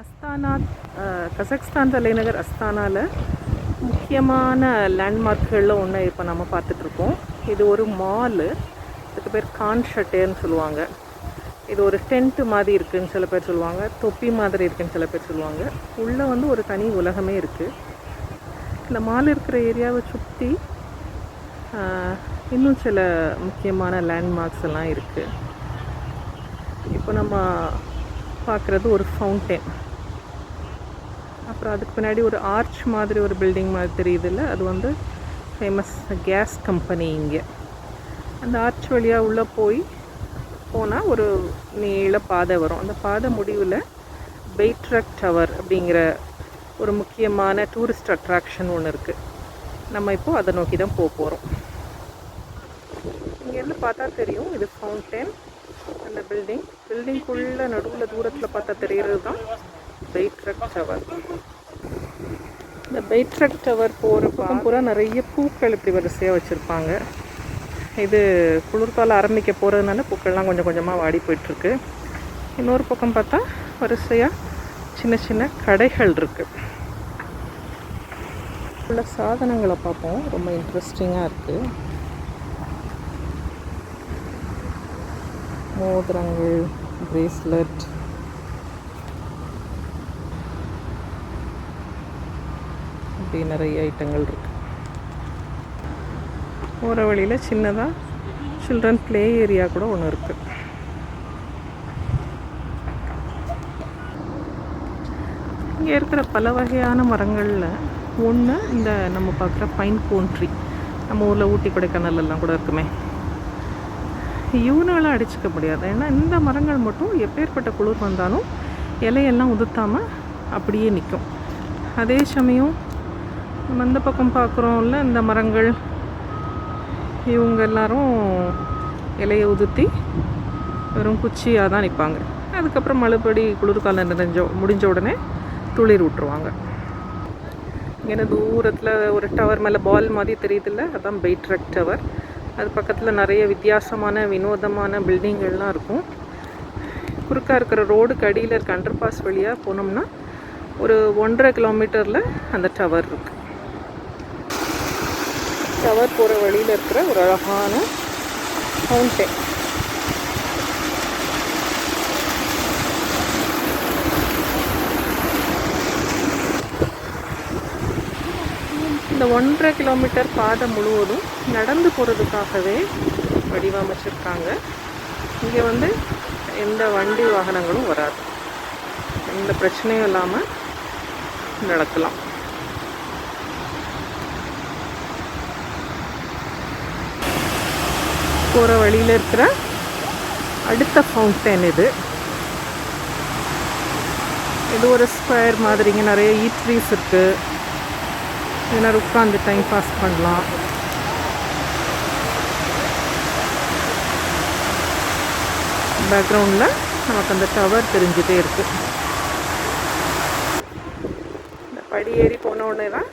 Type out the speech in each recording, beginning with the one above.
Asthana Kazakhstan தலைநகர் அஸ்தானாவில் முக்கியமான லேண்ட்மார்க்குகளில் ஒன்று இப்போ நம்ம பார்த்துட்ருக்கோம். இது ஒரு மாலு இதுக்கு பேர் கான் ஷட்டேன்னு சொல்லுவாங்க. இது ஒரு டென்ட்டு மாதிரி இருக்குதுன்னு சில பேர் சொல்லுவாங்க. தொப்பி மாதிரி இருக்குதுன்னு சில பேர் சொல்லுவாங்க. உள்ளே வந்து ஒரு தனி உலகமே இருக்குது இந்த மால் இருக்கிற ஏரியாவை சுற்றி இன்னும் சில முக்கியமான லேண்ட்மார்க்ஸ் எல்லாம் இருக்குது இப்போ நம்ம பார்க்குறது ஒரு ஃபவுண்டைன் அப்புறம் அதுக்கு பின்னாடி ஒரு ஆர்ச் மாதிரி ஒரு பில்டிங் மாதிரி தெரியுதுல்ல? அது வந்து ஃபேமஸ் கேஸ் கம்பெனி இங்கே. அந்த ஆர்ச் வழியாக உள்ளே போய் போனால் ஒரு நீள பாதை வரும். அந்த பாதை முடிவில் பெய்ட்ரக் டவர் அப்படிங்கிற ஒரு முக்கியமான டூரிஸ்ட் அட்ராக்ஷன் ஒன்று இருக்குது நம்ம இப்போது அதை நோக்கி தான் போக போகிறோம் இங்கேருந்து பார்த்தா தெரியும் இது ஃபவுண்டெயின் அந்த பில்டிங் பில்டிங்குள்ளே நடுவில் தூரத்தில் பார்த்தா தெரிகிறது தான் பெய்ட்ரக் டவர். இந்த பெய்ட்ரக் டவர் போகிற பக்கம் பூரா நிறைய பூக்கள் இப்படி வரிசையாக வச்சுருப்பாங்க. இது குளிர்காலம் ஆரம்பிக்க போகிறதுனால பூக்கள்லாம் கொஞ்சம் கொஞ்சமாக வாடி போயிட்டுருக்கு. இன்னொரு பக்கம் பார்த்தா வரிசையாக சின்ன சின்ன கடைகள் இருக்குது உள்ள சாதனங்களை பார்ப்போம். ரொம்ப இன்ட்ரெஸ்டிங்காக இருக்குது மோதிரங்கள் பிரேஸ்லெட் இப்படி நிறைய ஐட்டங்கள் இருக்கு. போகிற வழியில் சின்னதாக சில்ட்ரன் ப்ளே ஏரியா கூட ஒன்று இருக்குது இங்கே இருக்கிற பல வகையான மரங்களில் ஒன்று இந்த நம்ம பார்க்குற பைன் கோன் ட்ரீ நம்ம ஊரில் ஊட்டி கொடைக்கானல் எல்லாம் கூட இருக்குமே. இவனால அடிச்சுக்க முடியாது. ஏன்னா இந்த மரங்கள் மட்டும் எப்பேற்பட்ட குளிர் வந்தாலும் இலையெல்லாம் உதுத்தாமல் அப்படியே நிற்கும் அதே சமயம் நம்ம இந்த பக்கம் பார்க்குறோம்ல இந்த மரங்கள். இவங்க எல்லாரும் இலையை உதுத்தி வெறும் குச்சியாக தான் நிற்பாங்க அதுக்கப்புறம் மறுபடி குளிர்காலம் நிறைஞ்ச முடிஞ்ச உடனே துளிர் விட்டுருவாங்க இங்கே தூரத்தில் ஒரு டவர் மேலே பால் மாதிரி தெரியுதுல்ல? அதான் பெய்ட்ரக் டவர் அது பக்கத்தில் நிறைய வித்தியாசமான வினோதமான பில்டிங்கள்லாம் இருக்கும். குறுக்காக இருக்கிற ரோடுக்கு அடியில் இருக்க அண்டர் பாஸ் வழியாக போனோம்னா ஒரு ஒன்றரை கிலோமீட்டரில் அந்த டவர் இருக்குது டவர் போகிற வழியில் இருக்கிற ஒரு அழகான ஃபவுண்டன் இந்த ஒன்றரை கிலோமீட்டர் பாதை முழுவதும் நடந்து போகிறதுக்காகவே வடிவமைச்சிருக்காங்க. இங்கே வந்து எந்த வண்டி வாகனங்களும் வராது. எந்த பிரச்சனையும் இல்லாமல் நடக்கலாம். போகிற வழியில் இருக்கிற அடுத்த ஃபவுண்டன் இது. இது ஒரு ஸ்கொயர் மாதிரிங்க நிறைய ஈட்ரீஸ் இருக்குது எல்லோரும் உட்காந்து டைம் பாஸ் பண்ணலாம். பேக்ரவுண்டில் நமக்கு அந்த டவர் தெரிஞ்சுட்டே இருக்கு. இந்த படி ஏறி போன உடனே தான்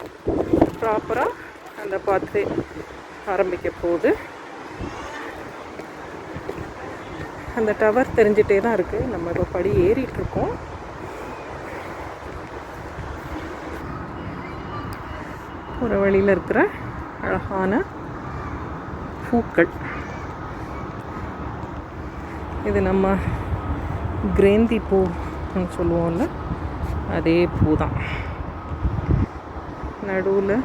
ப்ராப்பராக அந்த பாத்து ஆரம்பிக்க போகுது. அந்த டவர் தெரிஞ்சிட்டே தான் இருக்குது நம்ம இப்போ படி ஏறிட்டுருக்கோம் ஒரு வழியில் இருக்கிற அழகான பூக்கள். இது நம்ம கிரேந்தி பூன்னு சொல்லுவோம்ல அதே பூ தான் நடுவில்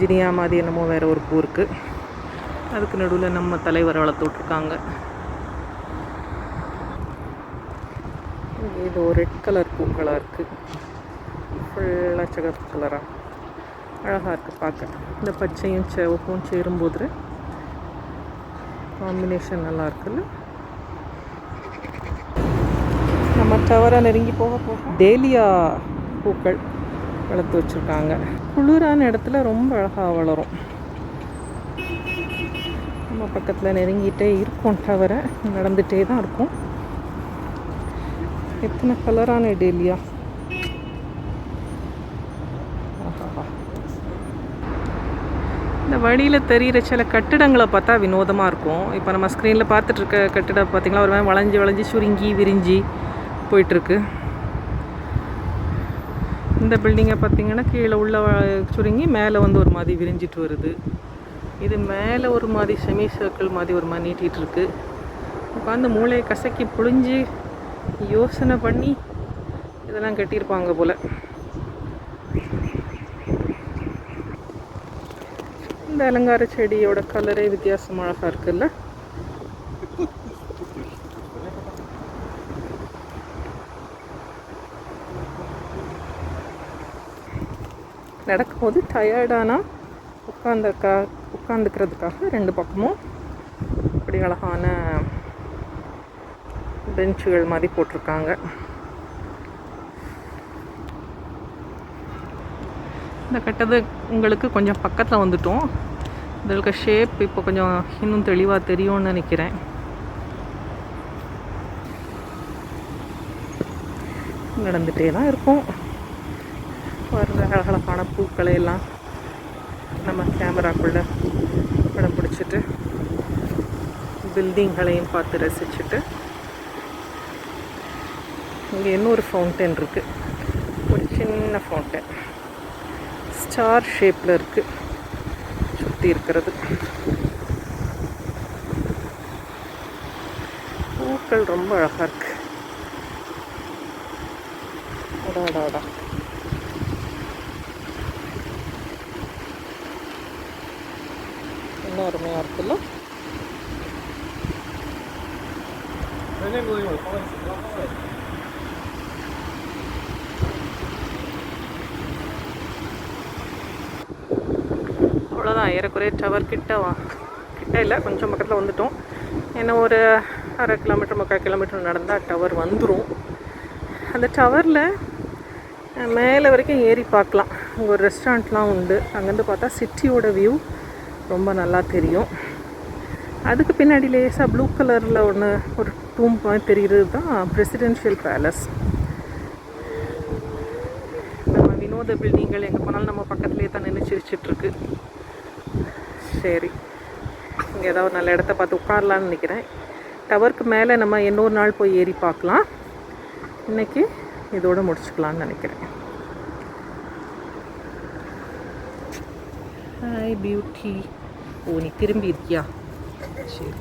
ஜினியா மாதிரி என்னமோ வேறு ஒரு பூ இருக்குது அதுக்கு நடுவில் நம்ம தலைவர் வளர்த்து இது ஒரு ரெட் கலர் பூக்களாக இருக்குது ஃபுல்லாக சிகப்பு கலராக அழகாக இருக்குது பார்க்க இந்த பச்சையும் சிவப்பும் சேரும்போது காம்பினேஷன் நல்லா இருக்குல்ல? நம்ம டவரை நெருங்கி போக போக டேலியா பூக்கள் வளர்த்து வச்சுருக்காங்க. குளிரான இடத்துல ரொம்ப அழகாக வளரும். நம்ம பக்கத்தில் நெருங்கிட்டே இருக்கும் டவரை நடந்துகிட்டே தான் இருக்கும். எத்தனை கலரான டேலியா? இந்த வழியில் தெரிகிற சில கட்டிடங்களை பார்த்தா வினோதமாக இருக்கும். இப்போ நம்ம ஸ்க்ரீனில் பார்த்துட்டு இருக்க கட்டிடம் பார்த்திங்களா? ஒரு மாதிரி வளைஞ்சி வளைஞ்சி சுருங்கி விரிஞ்சி போயிட்டுருக்கு இந்த பில்டிங்கை பார்த்திங்கன்னா கீழே உள்ள சுருங்கி மேலே வந்து ஒரு மாதிரி விரிஞ்சிட்டு வருது. இது மேலே ஒரு மாதிரி செமி சர்க்கிள் மாதிரி ஒரு மாதிரி நீட்டிகிட்டு இருக்கு உட்காந்து மூளையை கசக்கி புழிஞ்சு யோசனை பண்ணி இதெல்லாம் கட்டியிருப்பாங்க போல். இந்த அலங்கார செடியோட கலரே வித்தியாசம் அழகாக இருக்குல்ல? நடக்கும்போது டயர்டானா உட்காந்துக்கா உட்காந்துக்கிறதுக்காக ரெண்டு பக்கமும் அப்படி அழகான பெஞ்சுகள் மாதிரி போட்டிருக்காங்க. இந்த கட்டது உங்களுக்கு கொஞ்சம் பக்கத்தில் வந்துட்டோம். இதில் ஷேப் இப்போ கொஞ்சம் இன்னும் தெளிவாக தெரியும்னு நினைக்கிறேன். நடந்துகிட்டே தான் இருக்கும். வர்ற அழகழகான பூக்களை எல்லாம் நம்ம கேமராக்குள்ளே படம் பிடிச்சிட்டு பில்டிங்களையும் பார்த்து ரசிச்சுட்டு. இங்கே இன்னொரு ஃபவுண்டன் இருக்குது ஒரு சின்ன ஃபவுண்டன் ஸ்டார் ஷேப்பில் இருக்குது சுற்றி இருக்கிறது. பூக்கள் ரொம்ப அழகாக இருக்கு. அடாடாடா இன்னும் அருமையாக இருக்குல்ல? ஏறக்குறைய டவர் கிட்ட வா. கிட்ட இல்லை கொஞ்சம் பக்கத்தில் வந்துட்டோம். ஏன்னா ஒரு அரை கிலோமீட்டர் முக்கால் கிலோமீட்டர் நடந்தால் டவர் வந்துடும் அந்த டவரில் மேலே வரைக்கும் ஏறி பார்க்கலாம். அங்கே ஒரு ரெஸ்டாரண்ட்லாம் உண்டு. அங்கேருந்து பார்த்தா சிட்டியோட வியூ ரொம்ப நல்லா தெரியும். அதுக்கு பின்னாடி லேசாக ப்ளூ கலரில் ஒன்று ஒரு டூம் மாதிரி தெரிகிறது தான் பிரசிடென்ஷியல் பேலஸ் நம்ம வினோத பில்டிங்கள் எங்கே போனாலும் நம்ம பக்கத்துலேயே தான் நின்று சிரிச்சிட்ருக்கு சரி. இங்கே ஏதாவது நல்ல இடத்த பார்த்து உட்காரலான்னு நினைக்கிறேன். டவருக்கு மேலே நம்ம இன்னொரு நாள் போய் ஏறி பார்க்கலாம். இன்னைக்கு இதோட முடிச்சுக்கலான்னு நினைக்கிறேன். ஹாய் பியூட்டி ஓ நீ திரும்பி இருக்கியா? சரி.